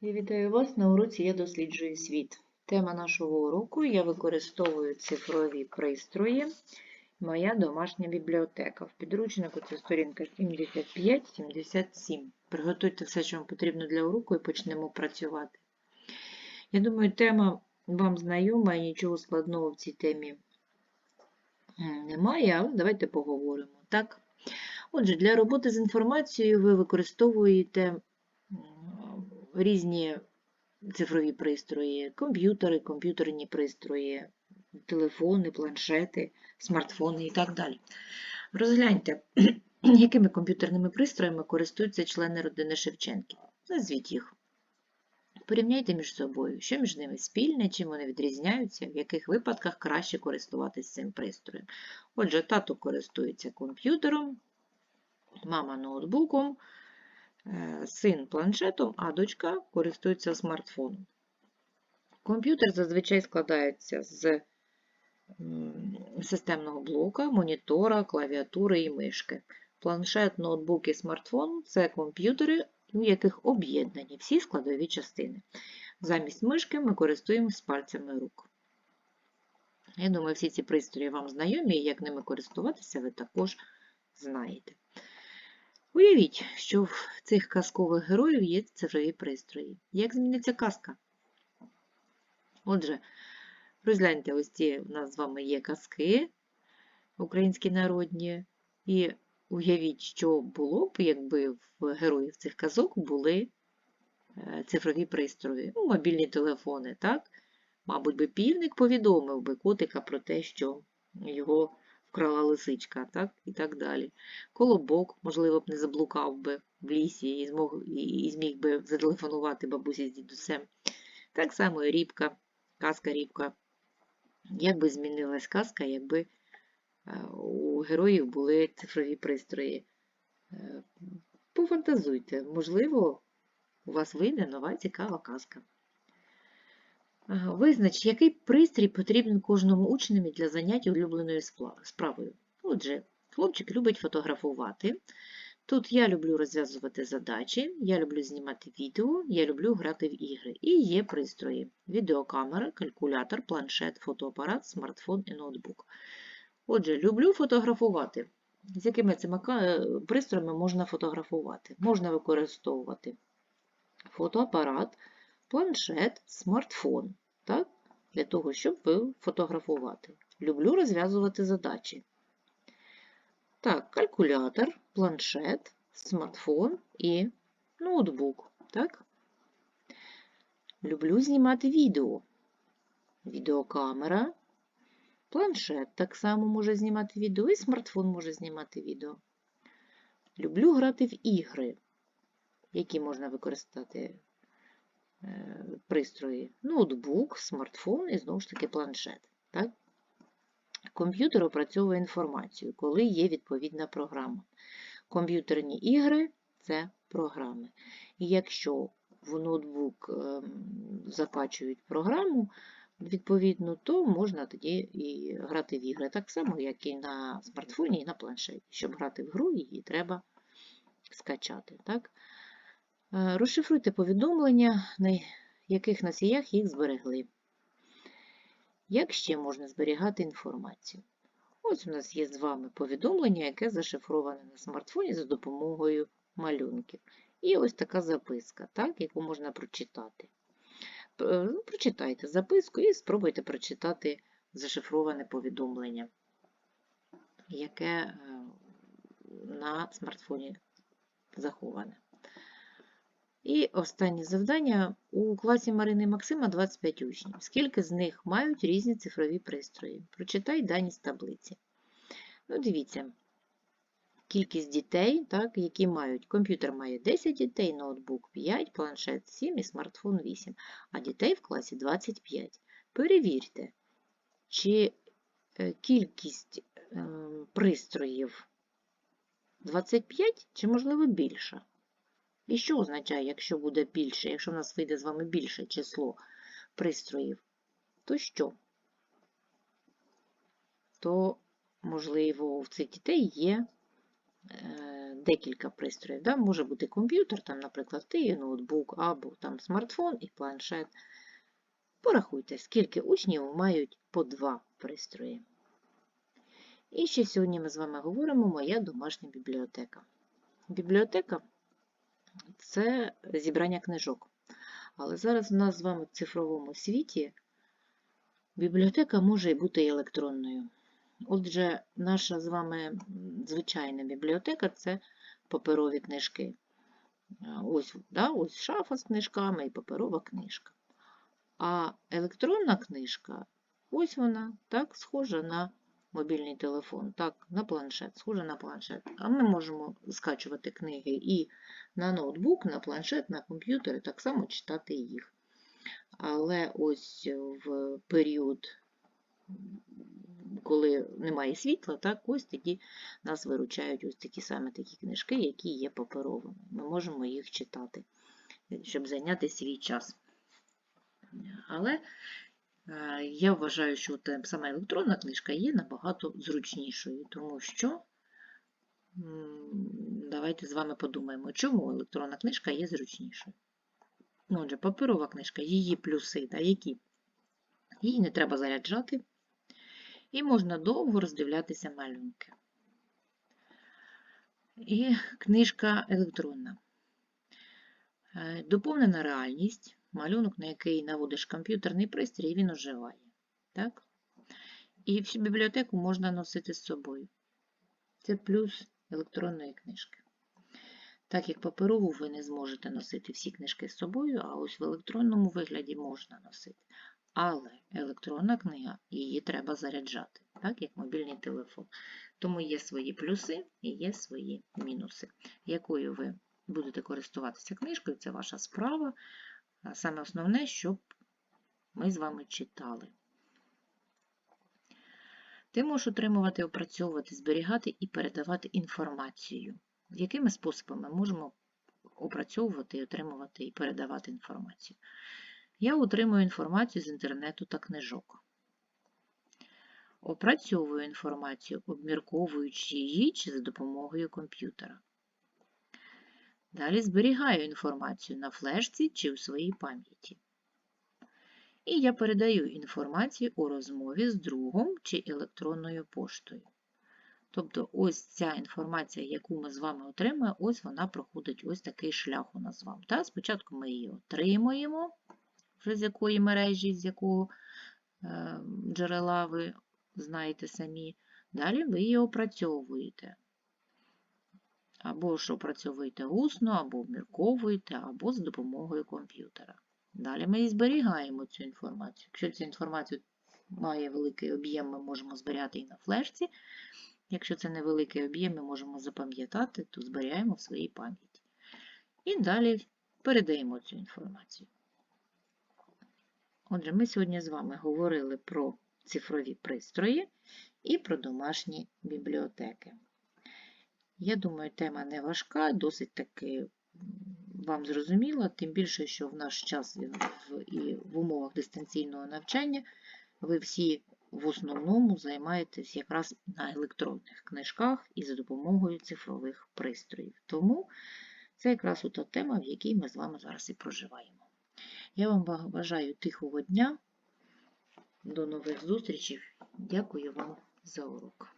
Я вітаю вас на уроці Я досліджую світ. Тема нашого уроку Я використовую цифрові пристрої. Моя домашня бібліотека. В підручнику це сторінка 75-77. Приготуйте все, що вам потрібно для уроку, і почнемо працювати. Я думаю, тема вам знайома і нічого складного в цій темі немає, але давайте поговоримо. Так? Отже, для роботи з інформацією ви використовуєте різні цифрові пристрої, комп'ютери, комп'ютерні пристрої, телефони, планшети, смартфони і так далі. Розгляньте, якими комп'ютерними пристроями користуються члени родини Шевченків. Назвіть їх. Порівняйте між собою, що між ними спільне, чим вони відрізняються, в яких випадках краще користуватися цим пристроєм. Отже, тато користується комп'ютером, мама ноутбуком, син планшетом, а дочка користується смартфоном. Комп'ютер зазвичай складається з системного блока, монітора, клавіатури і мишки. Планшет, ноутбук і смартфон це комп'ютери, у яких об'єднані всі складові частини. Замість мишки ми користуємося пальцями рук. Я думаю, всі ці пристрої вам знайомі, і як ними користуватися, ви також знаєте. Уявіть, що в цих казкових героїв є цифрові пристрої. Як зміниться казка? Отже, розгляньте, ось ці у нас з вами є казки українські народні, і уявіть, що було б, якби в героїв цих казок були е, цифрові пристрої, ну, мобільні телефони, так? Мабуть, би півник повідомив би котика про те, що його вкрала лисичка, так? і так далі. Колобок, можливо, б не заблукав би в лісі і змог, і, зміг би зателефонувати бабусі з дідусем. Так само і рібка, казка рібка. Як би змінилась казка, якби е, у героїв були цифрові пристрої? Е, Пофантазуйте, можливо, у вас вийде нова цікава казка. Визнач, який пристрій потрібен кожному учневі для заняття улюбленою справою. Отже, хлопчик любить фотографувати. Тут я люблю розв'язувати задачі, я люблю знімати відео, я люблю грати в ігри. І є пристрої: відеокамера, калькулятор, планшет, фотоапарат, смартфон і ноутбук. Отже, люблю фотографувати. З якими цими пристроями можна фотографувати? Можна використовувати фотоапарат, планшет, смартфон, так? для того, щоб фотографувати. Люблю розв'язувати задачі. Так, калькулятор, планшет, смартфон і ноутбук. Так? Люблю знімати відео. Відеокамера, планшет так само може знімати відео, і смартфон може знімати відео. Люблю грати в ігри, які можна використати пристрої. Ноутбук, смартфон і знову ж таки планшет. Так? Комп'ютер опрацьовує інформацію, коли є відповідна програма. Комп'ютерні ігри це програми. І якщо в ноутбук ем, закачують програму, відповідно, то можна тоді і грати в ігри. Так само, як і на смартфоні, і на планшеті. Щоб грати в гру, її треба скачати. Так? Е, Розшифруйте повідомлення, на яких носіях їх зберегли. Як ще можна зберігати інформацію? Ось у нас є з вами повідомлення, яке зашифроване на смартфоні за допомогою малюнків. І ось така записка, так, яку можна прочитати. Ну, Прочитайте записку і спробуйте прочитати зашифроване повідомлення, яке е, на смартфоні заховане. І останнє завдання. У класі Марини Максима 25 учнів. Скільки з них мають різні цифрові пристрої? Прочитай дані з таблиці. Ну, дивіться, кількість дітей, так, які мають. Комп'ютер має 10 дітей, ноутбук 5, планшет 7 і смартфон 8, а дітей в класі 25. Перевірте, чи е, кількість е, пристроїв 25, чи, можливо, більша. І що означає, якщо буде більше, якщо в нас вийде з вами більше число пристроїв, то що? То, можливо, в цих дітей є е, декілька пристроїв. Да? Може бути комп'ютер, там, наприклад, і ноутбук, або там смартфон і планшет. Порахуйте, скільки учнів мають по два пристрої. І ще сьогодні ми з вами говоримо моя домашня бібліотека. Бібліотека це зібрання книжок. Але зараз в нас з вами в цифровому світі бібліотека може бути і електронною. Отже, наша з вами звичайна бібліотека це паперові книжки. Ось, да, ось шафа з книжками і паперова книжка. А електронна книжка, ось вона, так, схожа на мобільний телефон, так, на планшет, схожа на планшет. А ми можемо скачувати книги і на ноутбук, на планшет, на комп'ютер, і так само читати їх. Але ось в період, коли немає світла, так, ось тоді нас виручають ось такі саме такі книжки, які є паперовими. Ми можемо їх читати, щоб зайняти свій час. Але я вважаю, що е, сама електронна книжка є набагато зручнішою, тому що давайте з вами подумаємо, чому електронна книжка є зручнішою. Отже, паперова книжка, її плюси, да, які? Її не треба заряджати, і можна довго роздивлятися малюнки. І книжка електронна. Е, Доповнена реальність, малюнок, на який наводиш комп'ютерний пристрій, він оживає. Так? І всю бібліотеку можна носити з собою. Це плюс електронної книжки. Так як паперову ви не зможете носити всі книжки з собою, а ось в електронному вигляді можна носити. Але електронна книга, її треба заряджати, так як мобільний телефон. Тому є свої плюси і є свої мінуси. Якою ви будете користуватися книжкою, це ваша справа. Саме основне, щоб ми з вами читали. Ти можеш отримувати, опрацьовувати, зберігати і передавати інформацію. Якими способами можемо опрацьовувати, отримувати і передавати інформацію? Я отримую інформацію з інтернету та книжок. Опрацьовую інформацію, обмірковуючи її чи за допомогою комп'ютера. Далі зберігаю інформацію на флешці чи у своїй пам'яті. І я передаю інформацію у розмові з другом чи електронною поштою. Тобто ось ця інформація, яку ми з вами отримаємо, ось вона проходить ось такий шлях у нас з вами. Та спочатку ми її отримуємо, вже з якої мережі, з якого е, джерела ви знаєте самі. Далі ви її опрацьовуєте. Або ж опрацьовуєте усно, або обмірковуєте, або з допомогою комп'ютера. Далі ми і зберігаємо цю інформацію. Якщо ця інформація має великий об'єм, ми можемо зберігати і на флешці. Якщо це невеликий об'єм, ми можемо запам'ятати, то зберігаємо в своїй пам'яті. І далі передаємо цю інформацію. Отже, ми сьогодні з вами говорили про цифрові пристрої і про домашні бібліотеки. Я думаю, тема не важка, досить таки вам зрозуміла, тим більше, що в наш час і в, умовах дистанційного навчання ви всі в основному займаєтесь якраз на електронних книжках і за допомогою цифрових пристроїв. Тому це якраз та тема, в якій ми з вами зараз і проживаємо. Я вам бажаю тихого дня. До нових зустрічей. Дякую вам за урок.